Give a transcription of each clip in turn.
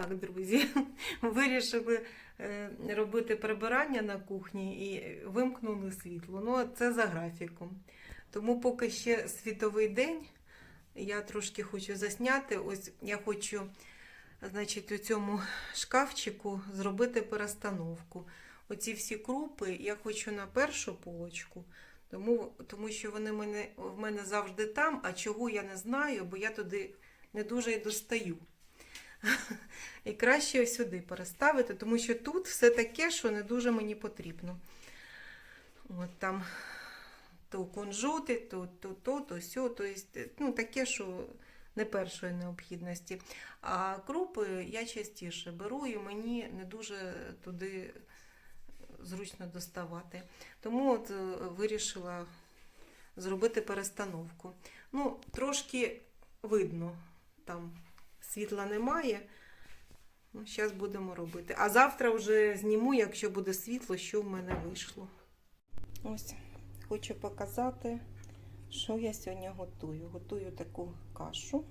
Так, друзі, вирішили е, робити прибирання на кухні і вимкнули світло. Ну, це за графіком. Тому поки ще світовий день, я трошки хочу засняти. Ось я хочу, значить, у цьому шкафчику зробити перестановку. Оці всі крупи я хочу на першу полочку, тому, тому що вони мене, в мене завжди там, а чого я не знаю, бо я туди не дуже й достаю. І краще сюди переставити, тому що тут все таке, що не дуже мені потрібно. От там то кунжути, то то, то, то сьо, то есть, ну, таке, що не першої необхідності. А крупи я частіше беру і мені не дуже туди зручно доставати. Тому от е, вирішила зробити перестановку. Ну, трошки видно, там світла немає. Ну, зараз будемо робити. А завтра вже зніму, якщо буде світло, що в мене вийшло. Ось хочу показати, що я сьогодні готую. Готую таку кашу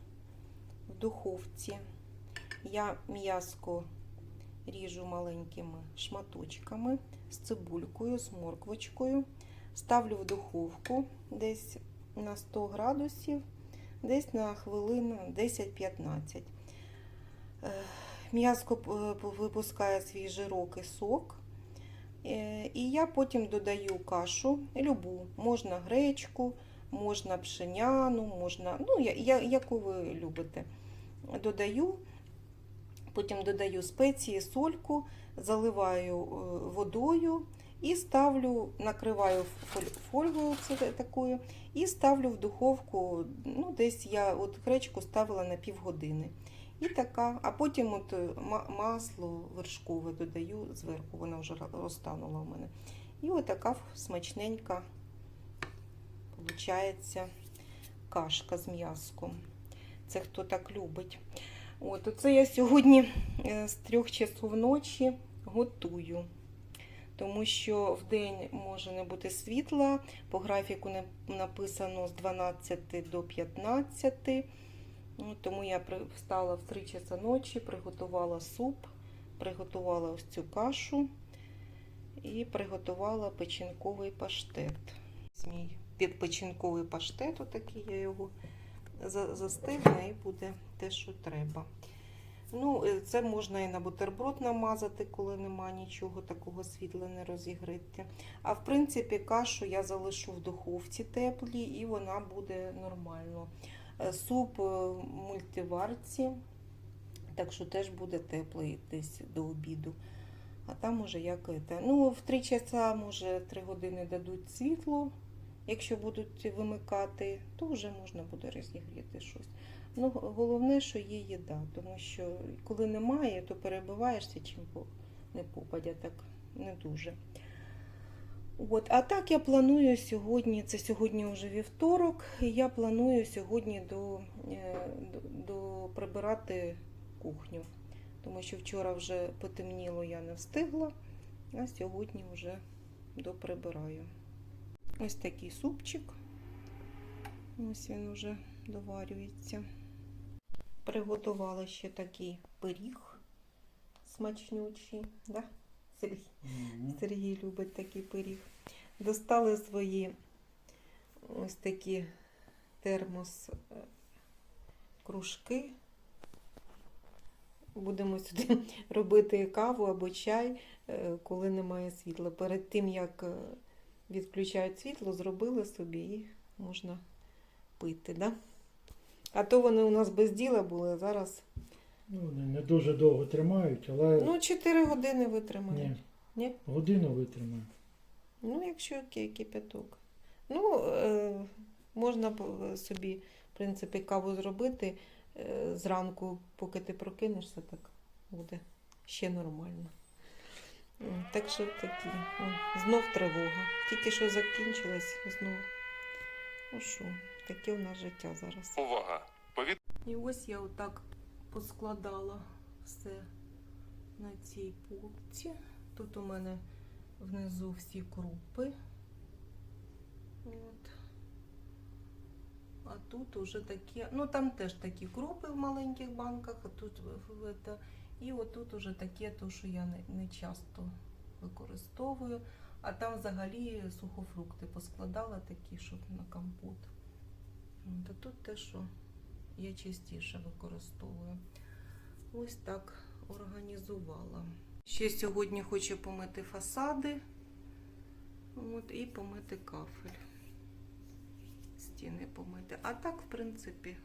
в духовці. Я м'яско ріжу маленькими шматочками з цибулькою, з морквочкою. Ставлю в духовку десь на 100 градусів, десь на хвилин 10-15. Е, М'яско е, випускає свій жирокий сок. Е, І я потім додаю кашу, любу. Можна гречку, можна пшеняну, можна, ну, я- я- яку ви любите. Додаю, потім додаю спеції, сольку, заливаю водою і ставлю, накриваю фольгою такою, і ставлю в духовку. Ну, десь я от гречку ставила на півгодини. І така, а потім от е, масло вершкове додаю зверху, вона вже розтанула в мене. І отака смачненька виходить кашка з м'язком. Це хто так любить. От, оце я сьогодні е, з трьох часов ночі готую. Тому що в день може не бути світла, по графіку написано з 12 до 15. Ну, Тому я встала в 3 часа ночі, приготувала суп, приготувала ось цю кашу і приготувала печінковий паштет. Мій під- печінковий паштет, отакий я його за- застигне і буде те, що треба. Ну, е, це можна і на бутерброд намазати, коли нема нічого такого світла не розігріти. А в принципі, кашу я залишу в духовці теплій і вона буде нормально. Е, Суп е, мультиварці, так що теж буде теплий десь до обіду. А там уже як це. Ну, в 3 часа, може, 3 години дадуть світло. Якщо будуть вимикати, то вже можна буде розігріти щось. Ну, головне, що є їда, тому що коли немає, то перебиваєшся чим не попадя, так не дуже. От, а так я планую сьогодні, це сьогодні вже вівторок, я планую сьогодні до, е, до, до прибирати кухню. Тому що вчора вже потемніло, я не встигла, а сьогодні вже доприбираю. Ось такий супчик. Ось він вже доварюється. Приготувала ще такий пиріг смачнючий. Да? Сергій? Сергій любить такий пиріг. Достали свої ось такі термос е, кружки. Будемо сюди робити каву або чай, е, коли немає світла. Перед тим, як е, відключають світло, зробили собі і можна пити. Да? А то вони у нас без діла були, а зараз. Ну, вони не дуже довго тримають, але Ну, 4 години витримають. ні, Ні? годину витримають. Ну, якщо ки- кипяток. Ну, е, можна собі, в принципі, каву зробити е, зранку, поки ти прокинешся, так буде ще нормально. Так що такі. Знов тривога. Тільки що закінчилось, знов. Ну що, таке у нас життя зараз. Увага! Повід... І ось я отак поскладала все на цій полці. Тут у мене внизу всі крупи. От. А тут уже такі, ну там теж такі крупи в маленьких банках, а тут это, І отут уже таке, то, що я не, не часто використовую. А там взагалі сухофрукти поскладала такі, щоб на компот. От, а тут те, що я частіше використовую. Ось так організувала. Ще сьогодні хочу помити фасади от, і помити кафель. Стіни помити. А так, в принципі,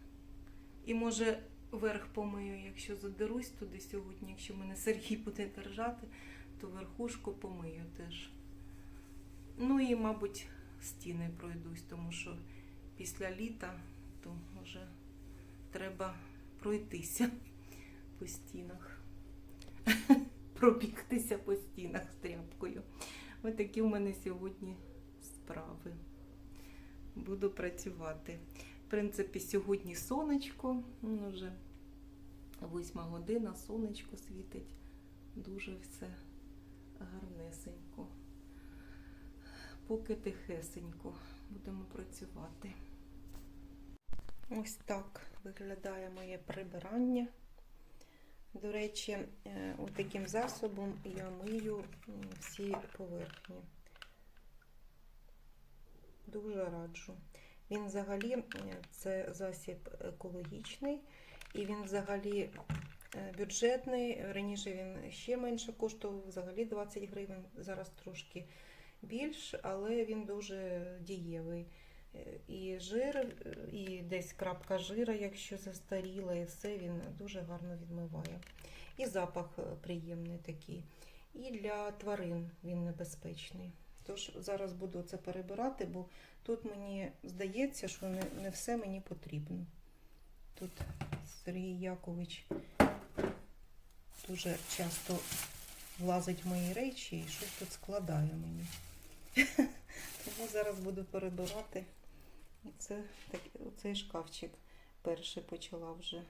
і може верх помию, якщо задерусь туди сьогодні, якщо мене Сергій буде держати, то верхушку помию теж. Ну і, мабуть, стіни пройдусь, тому що після літа то вже треба пройтися по стінах. Пробігтися по стінах з тряпкою. Ось такі в мене сьогодні справи. Буду працювати. В принципі, сьогодні сонечко, ну, вже восьма година, сонечко світить. Дуже все гарнесенько. Поки тихесенько будемо працювати. Ось так виглядає моє прибирання. До речі, е, таким засобом я мию всі поверхні. Дуже раджу. Він взагалі е, це засіб екологічний, і він взагалі е, бюджетний. Раніше він ще менше коштував, взагалі 20 гривень, зараз трошки більш, але він дуже дієвий. Е, І жир, е, і десь крапка жира, якщо застаріла, і все він дуже гарно відмиває. І запах е, приємний такий. І для тварин він небезпечний. Тож зараз буду це перебирати, бо тут мені здається, що не, не все мені потрібно. Тут Сергій Якович дуже часто влазить в мої речі і щось тут складає мені. Тому зараз буду перебирати. Це так, цей шкафчик перший почала вже.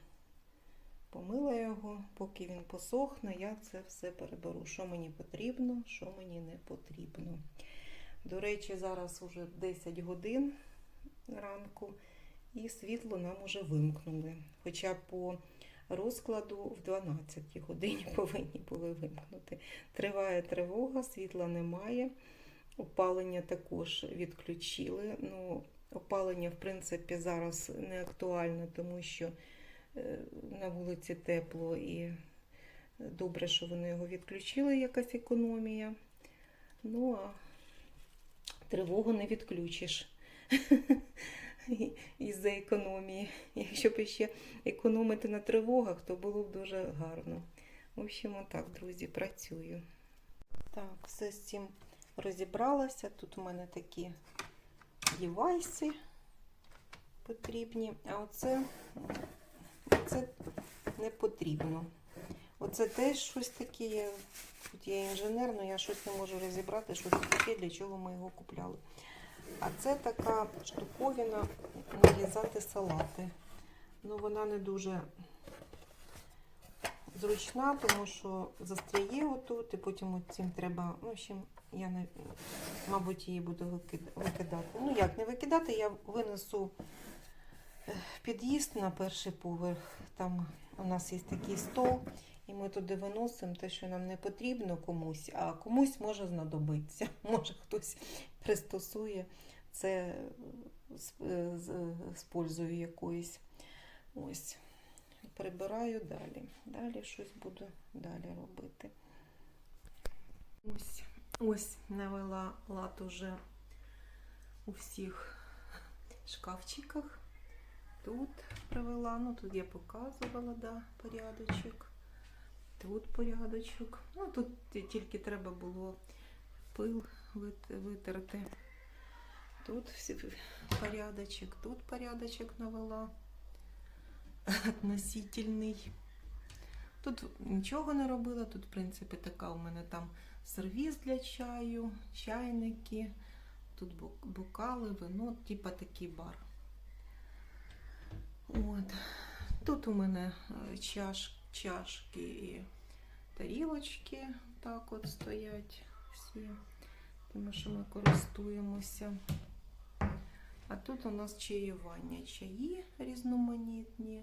Помила його, поки він посохне, я це все переберу. Що мені потрібно, що мені не потрібно. До речі, зараз вже 10 годин ранку, і світло нам уже вимкнули. Хоча по розкладу в 12 годині повинні були вимкнути. Триває тривога, світла немає. Опалення також відключили. Ну, опалення, в принципі, зараз не актуальне, тому що е, на вулиці тепло і добре, що вони його відключили, якась економія. Ну, а тривогу не відключиш із-за економії. Якщо б ще економити на тривогах, то було б дуже гарно. В общем, отак, друзі, працюю. Так, все з цим розібралася. Тут у мене такі дівайси потрібні, а оце, оце не потрібно. Оце теж щось таке. Тут я інженер, але я щось не можу розібрати, що це таке, для чого ми його купляли. А це така штуковина нарізати салати. Ну, вона не дуже зручна, тому що застряє отут, і потім цим треба. Ну, в общем, я мабуть, її буду викидати. Ну як не викидати, я винесу е, під'їзд на перший поверх. Там у нас є такий стол, і ми туди виносимо те, що нам не потрібно комусь, а комусь може знадобитися. Може хтось пристосує це е, з, з пользою якоюсь. Ось. Прибираю далі. Далі щось буду далі робити. Ось, ось навела лад уже у всіх шкафчиках. Тут привела, ну тут я показувала, да, порядочок. Тут порядочок. Ну тут тільки треба було пил витерти. Тут порядочок, тут порядочок навела относительний. Тут нічого не робила. Тут, в принципі, така у мене там сервіз для чаю, чайники, тут бокали, вино, типа такий бар. От. Тут у мене е, чаш, чашки і тарілочки так от стоять всі, тому що ми користуємося. А тут у нас чаювання, чаї різноманітні,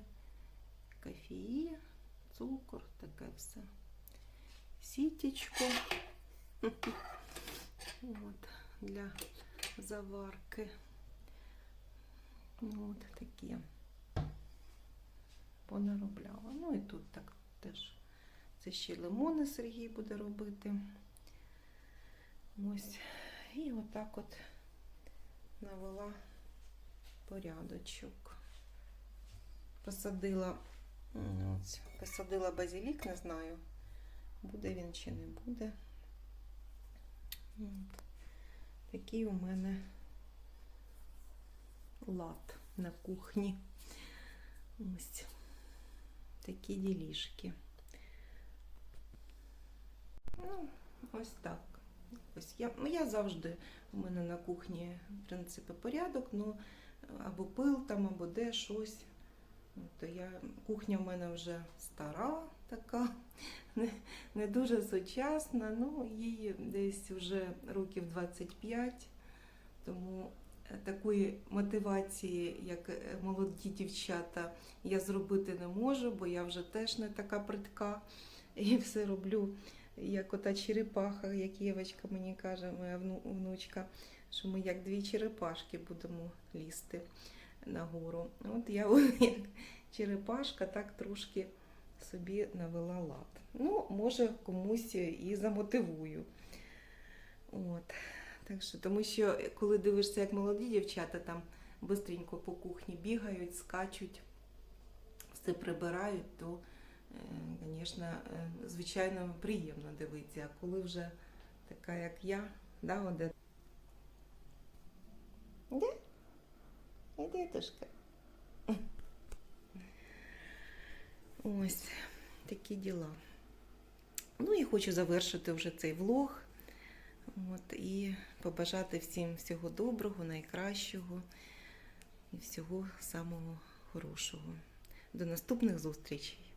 кофеї цукор, таке все. Сітечку. От, для заварки. Ну, от такі. Понаробляла. Ну і тут так теж. Це ще лимони Сергій буде робити. Ось. І отак от навела порядочок. Посадила, ось, посадила базилік, не знаю, буде він чи не буде. От. Такий у мене лад на кухні. Ось такі ділішки. Ну, ось так. Ось я, ну, я завжди у мене на кухні, в принципі, порядок, ну або пил там, або де щось. То я, кухня в мене вже стара така, не, не дуже сучасна, ну їй десь вже років 25, тому е, такої мотивації, як е, молоді дівчата, я зробити не можу, бо я вже теж не така притка. І все роблю як ота черепаха, як Євочка мені каже, моя внучка, що ми як дві черепашки будемо лізти нагору. От я як черепашка так трошки собі навела лад. Ну, може, комусь і замотивую. От. Так що, тому що коли дивишся, як молоді дівчата там бистренько по кухні бігають, скачуть, все прибирають, то звісно, звичайно, приємно дивитися. А коли вже така, як я, да, Оде? Де? Іди, душка. Ось такі діла. Ну і хочу завершити вже цей влог. От, і побажати всім всього доброго, найкращого і всього самого хорошого. До наступних зустрічей!